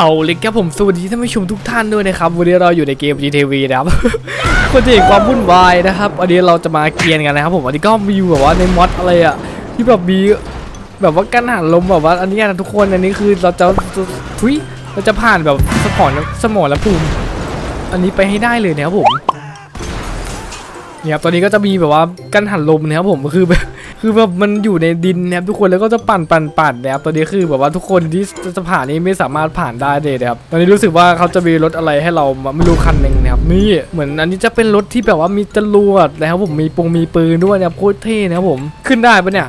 เอาเลยครับผมสวัสดีท่านผู้ชมทุกท่านด้วยนะครับ วันนี้เราอยู่ในเกม GTV นะครับคนที่เห็นความวุ่นวายนะครับวันนี้เราจะมาเกียนกันนะครับผมวันนี้ก็มีแบบว่าในมอดอะไรอะที่แบบมีแบบว่ากันหันลมแบบว่า อันนี้นะทุกคนอันนี้คือเราจะทุยเราจะผ่านแบบสมองสมองและภูมิ อันนี้ไปให้ได้เลยนะครับผม เนี่ยครับตอนนี้ก็จะมีแบบว่ากันหันลมนะครับผมคือแบบคือแบบมันอยู่ในดินนะครับทุกคนแล้วก็จะปั่นปั่นปั่นนะครับตอนนี้คือแบบว่าทุกคนที่จะผ่านนี้ไม่สามารถผ่านได้เลยนะครับตอนนี้รู้สึกว่าเขาจะมีรถอะไรให้เราไม่รู้คันหนึ่งนะครับนี่เหมือนอันนี้จะเป็นรถที่แบบว่ามีจรวดนะครับผมมีปงมีปืนด้วยนะครับโคตรเท่นะครับผมขึ้นได้ปะเนี่ย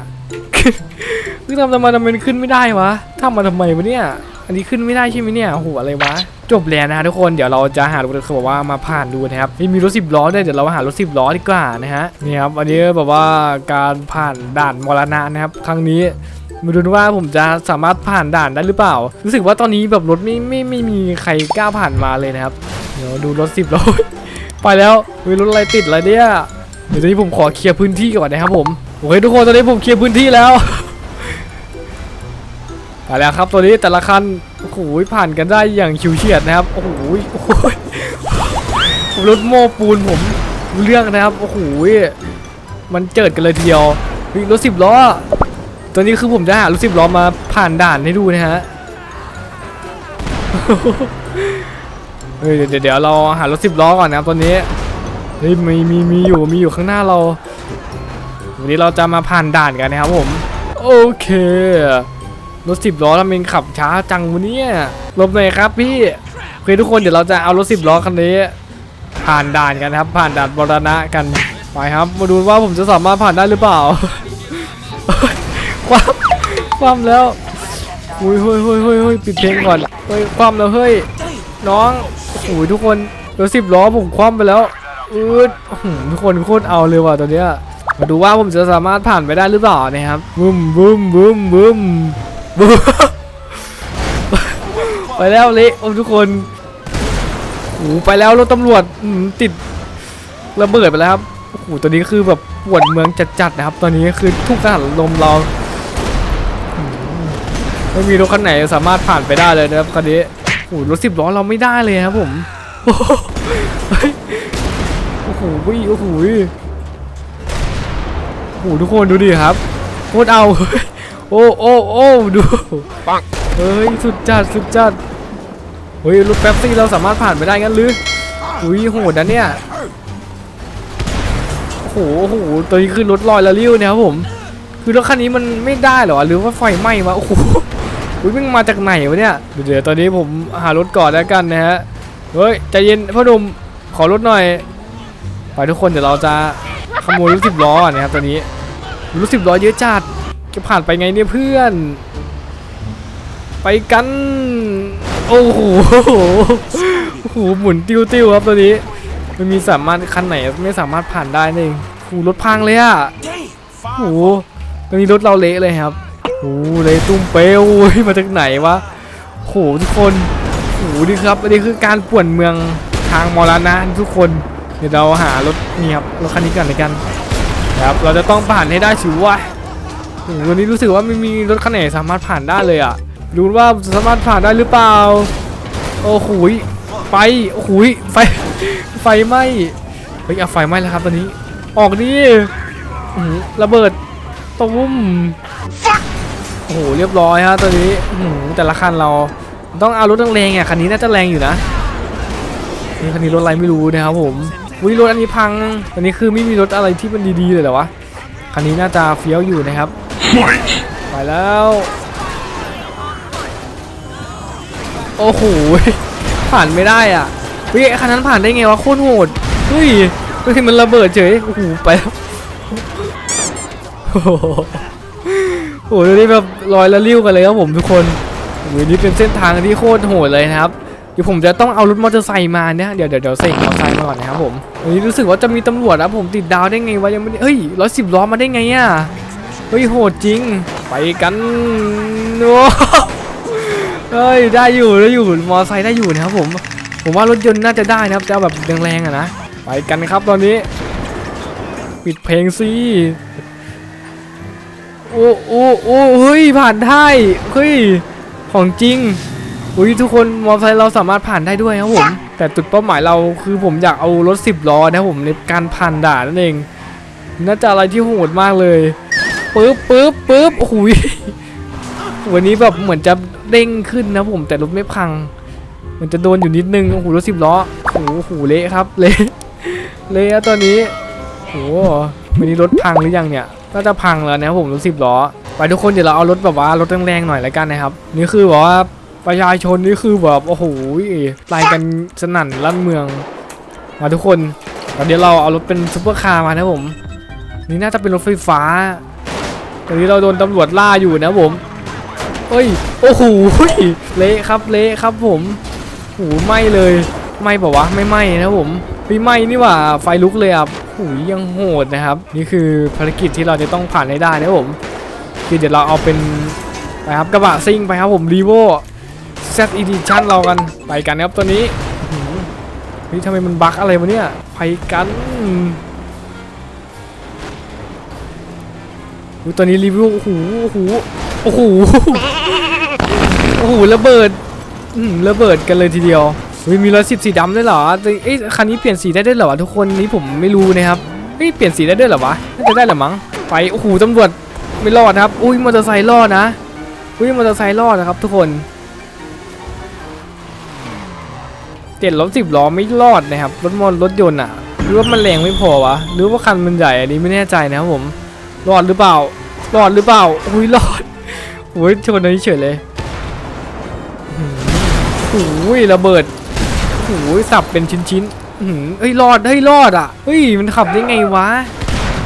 คือทำทำไมทำไมขึ้นไม่ได้วะทำมาทำไมวะเนี่ย อันนี้ขึ้นไม่ได้ใช่ไหมเนี่ยโอ้โหอะไรวะ จบแล้วนะฮะทุกคนเดี๋ยวเราจะหารถเขาบอกว่ามาผ่านดูนะครับมีรถสิบล้อด้วยเดี๋ยวเราหารถสิบล้อดีกว่านะฮะนี่ครับอันนี้แบบว่าการผ่านด่านมรณะนะครับ ครั้งนี้มาดูว่าผมจะสามารถผ่านด่านได้หรือเปล่า รู้สึกว่าตอนนี้แบบรถไม่ไม่ไม่มีใครกล้าผ่านมาเลยนะครับ เดี๋ยวดูรถสิบล้อไปแล้วมีรถอะไรติดอะไรเนี่ยเดี๋ยวตอนนี้ผมขอเคลียร์พื้นที่ก่อนนะครับผมโอเคทุกคนตอนนี้ผมเคลียร์พื้นที่แล้วไปแล้วครับตัวนี้แต่ละคัน โอ้โหผ่านกันได้อย่างชิวเฉียดนะครับ โอ้โหโอ้โหรถโม้ปูนผมเรื่องนะครับ โอ้โหมันเจิดกันเลยทีเดียวรถสิบล้อตัวนี้คือผมจะหารถสิบล้อมาผ่านด่านให้ดูนะฮะเฮ้ยเดี๋ยวเดี๋ยวเราหารถสิบล้อก่อนนะครับตัวนี้เฮ้ยมีมีมีอยู่มีอยู่ข้างหน้าเรา วันนี้เราจะมาผ่านด่านกันนะครับผม โอเค รถสิบล้อทำเป็นขับช้าจังวันนี้ลบหน่อยครับพี่โอเคทุกคนเดี๋ยวเราจะเอารถสิบล้อคันนี้ ผ่านด่านกันครับ ผ่านด่านบรณะกันไปครับ มาดูว่าผมจะสามารถผ่านได้หรือเปล่าความความแล้วอุ้ยเฮ้ยเฮ้ยเฮ้ยเฮ้ยปิดเพลงก่อนเฮ้ยความแล้วเฮ้ยน้องโอ้โหทุกคนรถสิบล้อผมคว่ำไปแล้วอืดทุกคนโคตรเอาเลยว่ะตอนเนี้ยมาดูว่าผมจะสามารถผ่านไปได้หรือเปล่านะครับบึ้มบึ้มบึ้มบึ้ม บูไปแล้วเละโอ้ทุกคนโอ้โหไปแล้วรถตำรวจติดระเบิดไปแล้วครับโอ้โหตอนนี้คือแบบปวดเมืองจัดๆนะครับ ตอนนี้คือทุกทหารลมเราไม่มีรถคันไหนสามารถผ่านไปได้เลยนะครับคันนี้โอ้โหรถสิบล้อเราไม่ได้เลยครับผมโอ้โหโอ้โหโอ้โหโอ้ทุกคนดูดิครับโคตรเอา โอ้โอ้โอ้ดูปังเฮ้ยสุดจัดสุดจัดเฮ้ยรถแป๊บซี่เราสามารถผ่านไปได้งั้นหรืออุ้ยโหดนะเนี่ยโอ้โหโอ้โหตัวนี้คือรถลอยละลิ้วเนี่ยครับผม คือรถคันนี้มันไม่ได้เหรอหรือว่าไฟไหม้มาโอ้โหอุ้ยมันมาจากไหนวะเนี่ยเดี๋ยวตอนนี้ผมหารถก่อนแล้วกันนะฮะเฮ้ยใจเย็นพ่อหนุ่มขอรถหน่อย ไปทุกคนเดี๋ยวเราจะขโมยรถสิบล้อก่อนนะครับตอนนี้รถสิบล้อเยอะจัด จะผ่านไปไงเนี่ยเพื่อน ไปกัน โอ้โหโอ้โหหมุนติ้วติ้วครับตัวนี้ มันมีสามารถคันไหนไม่สามารถผ่านได้นี่เองโอ้โหรถพังเลยอะโอ้โหตอนนี้รถเราเละเลยครับโอ้โหเละตุ้มเปลวมาจากไหนวะโอ้โหทุกคนโอ้โหนี่ครับอันนี้คือการป่วนเมืองทางมรณะทุกคน เดี๋ยวเราหารถนี่ครับรถคันนี้กันเลยกันครับเราจะต้องผ่านให้ได้ชิววะโอ้โห วันนี้รู้สึกว่าไม่มีรถคันไหนสามารถผ่านได้เลยอะดูว่าสามารถผ่านได้หรือเปล่า โอ้โหยไฟโอ้โหยไฟ ไฟไหม้เฮ้ยเอาไฟไหม้แล้วครับตอนนี้ ออกดิอื้อหือระเบิดตุ้มโอ้โหเรียบร้อยฮะตอนนี้อื้อหือแต่ละคันเราต้องเอารถแรงๆอะคันนี้น่าจะแรงอยู่นะนี่คันนี้รถอะไรไม่รู้นะครับผมวิรถอันนี้พังอันนี้คือไม่มีรถอะไรที่มันดีๆเลยเหรอวะคันนี้น่าจะเฟี้ยวอยู่นะครับ ไปแล้ว โอ้โห ผ่านไม่ได้อะเฮ้ยคันนั้นผ่านได้ไงวะโคตรโหดเฮ้ยเฮ้ยมันระเบิดเฉย โอ้โห ไปแล้ว โอ้โหโอ้โหนี่แบบลอยละลิ้วกันเลยครับผมทุกคนโอ้โหนี่เป็นเส้นทางที่โคตรโหดเลยนะครับเดี๋ยวผมจะต้องเอารถมอเตอร์ไซค์มาเนี่ยเดี๋ยวเดี๋ยวเดี๋ยวเสกมอเตอร์ไซค์มาก่อนนะครับผมวันนี้รู้สึกว่าจะมีตำรวจนะผมติดดาวได้ไงวะยังไม่ได้เฮ้ยร้อยสิบล้อมาได้ไงอะ เฮ้ยโหดจริง ไปกันโอ้เฮ้ยได้อยู่ได้อยู่มอไซค์ได้อยู่นะครับผม ผมว่ารถยนต์น่าจะได้นะครับจะแบบแรงๆอะนะไปกันครับตอนนี้ ปิดเพลงสิโอ้โอ้โอ้เฮ้ยผ่านได้เฮ้ยของจริงอุ้ยทุกคนมอเตอร์ไซค์เราสามารถผ่านได้ด้วยครับผม แต่จุดเป้าหมายเราคือผมอยากเอารถ 10 ล้อนะผมในการผ่านด่านนั่นเอง น่าจะอะไรที่โหดมากเลย ปึ๊บปึ๊บปึ๊บโอ้โหยวันนี้แบบเหมือนจะเด้งขึ้นนะผมแต่รถไม่พัง มันจะโดนอยู่นิดนึงโอ้โหรถสิบล้อโอ้โหโหเละครับเละเละตอนนี้โอ้โหวันนี้รถพังหรือยังเนี่ยน่าจะพังแล้วนะผมรถสิบล้อไปทุกคนเดี๋ยวเราเอารถแบบว่ารถแรงๆหน่อยแล้วกันนะครับ นี่คือแบบว่าประชาชนนี่คือแบบโอ้โหไล่กันสนั่นลั่นเมือง มาทุกคนตอนนี้เราเอารถเป็นซุปเปอร์คาร์มานะผม นี่น่าจะเป็นรถไฟฟ้า ตอนนี้เราโดนตำรวจล่าอยู่นะผมเอ้ย โอ้โห เละครับ เละครับผมโอ้โหไหมเลยไหม้บอกว่าวะ ไม่ไหมนะผมไม่ไหมนี่ว่า ไฟลุกเลยอะโอ้โหยังโหดนะครับ นี่คือภารกิจที่เราจะต้องผ่านให้ได้นะผมคือเดี๋ยวเราเอาเป็นไปครับกระบะซิ่งไปครับผมรีโว Z Edition เรากัน ไปกันนะครับตัวนี้อื้อหือเฮ้ยทำไมมันบั๊กอะไรวะเนี่ย ไปกัน อุ๊ยตอนนี้รีวิวโอ้โหโอ้โหโอ้โหโอ้โหระเบิดอืมระเบิดกันเลยทีเดียวอุ๊ยมีร้อยสิบสีดำด้วยเหรอเอ๊ะคันนี้เปลี่ยนสีได้ด้วยเหรอวะทุกคนนี้ผมไม่รู้นะครับเฮ้ยเปลี่ยนสีได้ด้วยเหรอวะน่าจะได้แหละมั้งไปโอ้โหตำรวจไม่รอดครับ อุ้ยมอเตอร์ไซค์รอดนะอุ้ยมอเตอร์ไซค์รอดนะครับ ทุกคนเจ็ดรถสิบล้อไม่รอดนะครับรถมอรถยนต์อะหรือว่ามันแรงไม่พอวะหรือว่าคันมันใหญ่อันนี้ไม่แน่ใจนะครับผม รอดหรือเปล่า รอดหรือเปล่า อุ้ยรอดโอ้ยชนนนี้เฉยเลยหือโอ้ยระเบิดโอ้ยสับเป็นชิ้นๆอื้อหือเฮ้ยรอดเฮ้ยรอดอะเฮ้ยมันขับได้ไงวะ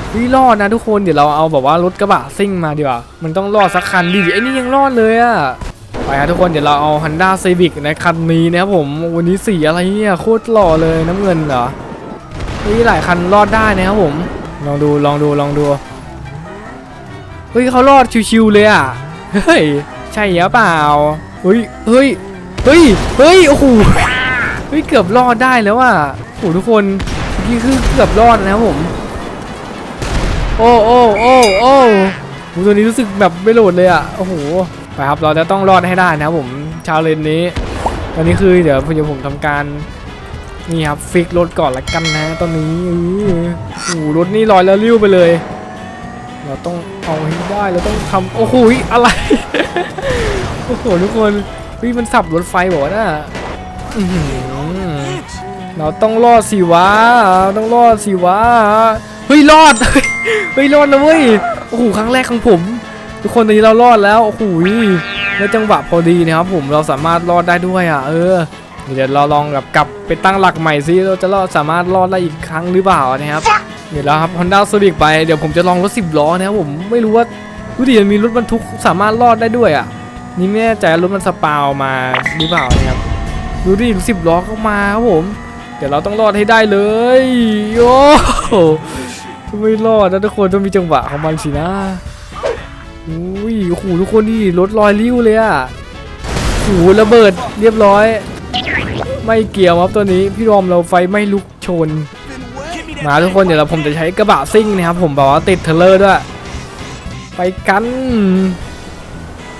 เฮ้ยรอดนะทุกคนเดี๋ยวเราเอาแบบว่ารถกระบะซิ่งมาดีกว่า มันต้องรอดสักคันดิไอ้นี่ยังรอดเลยอะไปครับทุกคนเดี๋ยวเราเอา Honda Civic ในคันนี้นะครับผมวันนี้สีอะไรเนี่ยโคตรหล่อเลยน้ำเงินเหรอเฮ้ยหลายคันรอดได้นะครับผม ลองดูลองดูลองดู เฮ้ยเขารอดชิวๆเลยอะ เฮ้ย ใช่หรือเปล่า เฮ้ย เฮ้ย เฮ้ย เฮ้ย โอ้โห เฮ้ย เกือบรอดได้แล้วอะโอ้โหทุกคนนี่คือเกือบรอดนะครับผม โอ้โอ้โอ้โอ้โหตัวนี้รู้สึกแบบไม่โหลดเลยอะ โอ้โห ไปครับ เราจะต้องรอดให้ได้นะครับผมชาวเลนนี้ ตอนนี้คือเดี๋ยวเดี๋ยวผมทำการนี่ครับฟิกรถก่อนละกันนะตอนนี้อื้อโอ้โหรถนี่ลอยแล้วริ้วไปเลย เราต้องเอาให้ได้เราต้องทำโอ้โหอะไร โอ้โหทุกคนเฮ้ยมันสับรถไฟบอกว่าน่ะอื้อหือเราต้องรอดสิวะต้องรอดสิวะเฮ้ยรอดเฮ้ยรอดแล้วเว้ยโอ้โหครั้งแรกของผม ทุกคนตอนนี้เรารอดแล้วโอ้โหแล้วจังหวะพอดีนะครับผมเราสามารถรอดได้ด้วยอะ เออเดี๋ยวเราลองแบบกลับไปตั้งหลักใหม่ซิเราจะรอดสามารถรอดได้อีกครั้งหรือเปล่านะครับ เดี๋ยวแล้วครับ Honda Civic ไป เดี๋ยวผมจะลองรถ 10 ล้อนะครับผมไม่รู้ว่าดูดิมันมีรถบรรทุกสามารถรอดได้ด้วยอะ นี่ไม่แน่ใจรถมันสปาวมาหรือเปล่านะครับ ดูดิสิบล้อเข้ามาครับผม เดี๋ยวเราต้องรอดให้ได้เลยโอ้โหไม่รอดนะทุกคนต้องมีจังหวะของมันสินะอุ้ยโอ้โหทุกคนนี่รถลอยลิ้วเลยอะโอ้โหระเบิดเรียบร้อย ไม่เกี่ยวครับตัวนี้พี่รอมเราไฟไม่ลุกชน มาทุกคนเดี๋ยวเราผมจะใช้กระบะซิ่งนะครับผมบอกว่าติดเทเลอร์ด้วย ไปกัน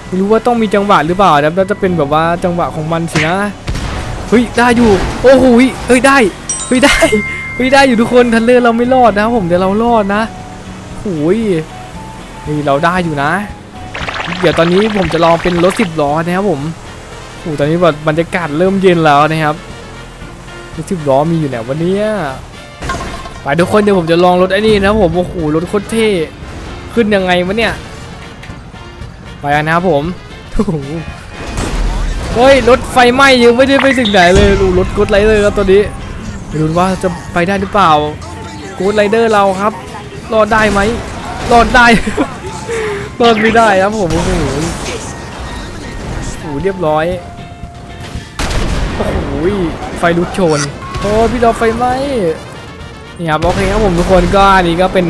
ไม่รู้ว่าต้องมีจังหวะหรือเปล่านะครับน่าจะเป็นแบบว่าจังหวะของมันสินะเฮ้ยได้อยู่ โอ้โหเฮ้ยได้เฮ้ยได้เฮ้ยได้อยู่ทุกคนเทเลอร์เราไม่รอดนะผมเดี๋ยวเรารอดนะโอ้ยเฮ้ยเราได้อยู่นะ เดี๋ยวตอนนี้ผมจะลองเป็นรถสิบล้อนะครับผมโอ้ตอนนี้แบบบรรยากาศเริ่มเย็นแล้วนะครับรถสิบล้อมีอยู่ไหนวันนี้ ไปทุกคนเดี๋ยวผมจะลองรถไอ้นี่นะผมโอ้โหรถโคตรเท่ขึ้นยังไงวะเนี่ย ไปนะครับผมโอ้โหเฮ้ยรถไฟไหม้ยังไม่ได้ไปถึงไหนเลยดูรถกดไรเดอร์ครับตัวนี้ไม่รู้ว่าจะไปได้หรือเปล่าโกดไรเดอร์เราครับ รอดได้ไหมรอดได้รอดไม่ได้ครับผมโอ้โหโอ้โหเรียบร้อยโอ้โหไฟลุกโชนโอ้พี่ดอกไฟไหม้ นี่ครับโอเคครับผมทุกคนก็อันนี้ก็เป็น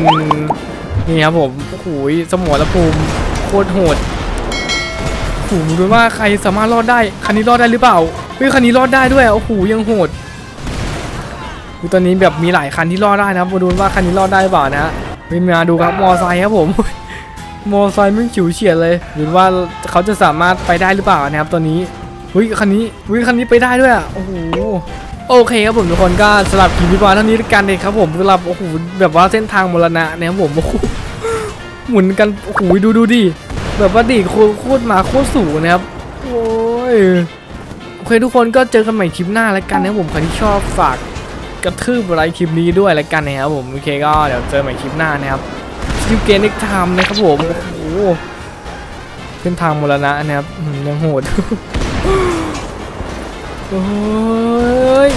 นี่ครับผมโอ้โหสมรภูมิโคตรโหดโอ้โหดูว่าใครสามารถรอดได้คันนี้รอดได้หรือเปล่าเฮ้ยคันนี้รอดได้ด้วยโอ้โหยังโหดดูตอนนี้แบบมีหลายคันที่รอดได้นะครับมาดูว่าคันนี้รอดได้เปล่านะฮะมาดูครับมอไซค์ครับผมมอไซค์ไม่ฉิวเฉียดเลยหรือว่าเขาจะสามารถไปได้หรือเปล่านะครับตอนนี้เฮ้ยคันนี้เฮ้ยคันนี้ไปได้ด้วยอะโอ้โห โอเคครับผมทุกคนก็สำหรับคลิปวิวาเท่านี้กันเองครับผมสำหรับโอ้โหแบบว่าเส้นทางมรณะเนี่ยครับผมโอ้โหหมุนกันโอ้โหดูดูดิแบบว่าดีโคตรมาโคตรสูงนะครับโอ้ยโอเคทุกคนก็เจอกันใหม่คลิปหน้าแล้วกันนะครับผมใครที่ชอบฝากกระทืบอะไรคลิปนี้ด้วยแล้วกันนะครับผมโอเคก็เดี๋ยวเจอกันใหม่คลิปหน้านะครับคิวเกนเน็กไทม์นะครับผมโอ้โหเส้นทางมรณะนะครับยังโหด โอ้ย